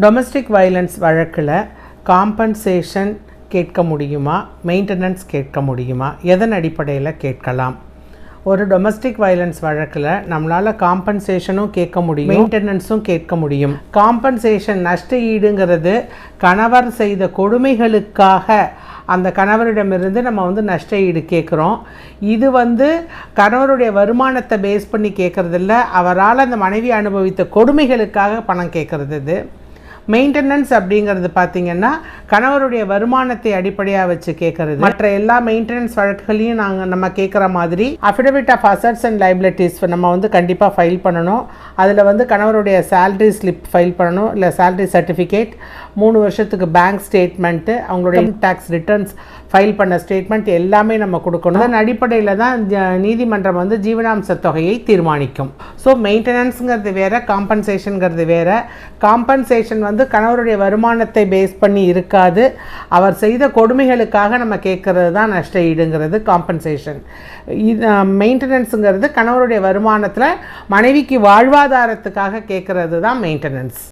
Domestic violence வழக்கில் compensation கேட்க முடியுமா? மெயின்டெனன்ஸ் கேட்க முடியுமா? எதன் அடிப்படையில் கேட்கலாம்? ஒரு டொமஸ்டிக் வயலன்ஸ் வழக்கில் நம்மளால் காம்பன்சேஷனும் கேட்க முடியும். மெயின்டெனன்ஸும் கேட்க முடியும். காம்பன்சேஷன் நஷ்ட ஈடுங்கிறது கணவர் செய்த கொடுமைகளுக்காக அந்த கணவரிடமிருந்து நம்ம வந்து நஷ்ட ஈடு கேட்குறோம். இது வந்து கணவருடைய வருமானத்தை பேஸ் பண்ணி கேட்குறதில்ல. அவரால் அந்த மனைவி அனுபவித்த கொடுமைகளுக்காக பணம் கேட்குறது இது. மெயின்டெனன்ஸ் அப்படிங்கிறது பார்த்தீங்கன்னா கணவருடைய வருமானத்தை அடிப்படையாக வச்சு கேட்குறது மற்ற எல்லா மெயின்டெனன்ஸ் வழக்குகளையும் நாங்கள் நம்ம கேட்குற மாதிரி affidavit of assets and liabilities நம்ம வந்து கண்டிப்பாக ஃபைல் பண்ணணும். அதில் வந்து கணவருடைய சேல்ரி ஸ்லிப் ஃபைல் பண்ணணும். இல்லை சேல்ரி சர்டிஃபிகேட் மூணு வருஷத்துக்கு பேங்க் ஸ்டேட்மெண்ட்டு அவங்களுடைய டேக்ஸ் ரிட்டர்ன்ஸ் ஃபைல் பண்ண ஸ்டேட்மெண்ட் எல்லாமே நம்ம கொடுக்கணும். அதன் அடிப்படையில் தான் நீதிமன்றம் வந்து ஜீவனாம்ச தொகையை தீர்மானிக்கும். ஸோ மெயின்டெனன்ஸுங்கிறது வேற காம்பன்சேஷனுங்கிறது வேறு. காம்பன்சேஷன் வந்து வந்து கணவருடைய வருமானத்தை பேஸ் பண்ணி இருக்காது. அவர் செய்த கொடுமைகளுக்காக நம்ம கேட்குறது தான் நஷ்ட ஈடுங்கிறது காம்பன்சேஷன் இது மெயின்டெனன்ஸுங்கிறது கணவருடைய வருமானத்தில் மனைவிக்கு வாழ்வாதாரத்துக்காக கேட்குறது தான் மெயின்டெனன்ஸ்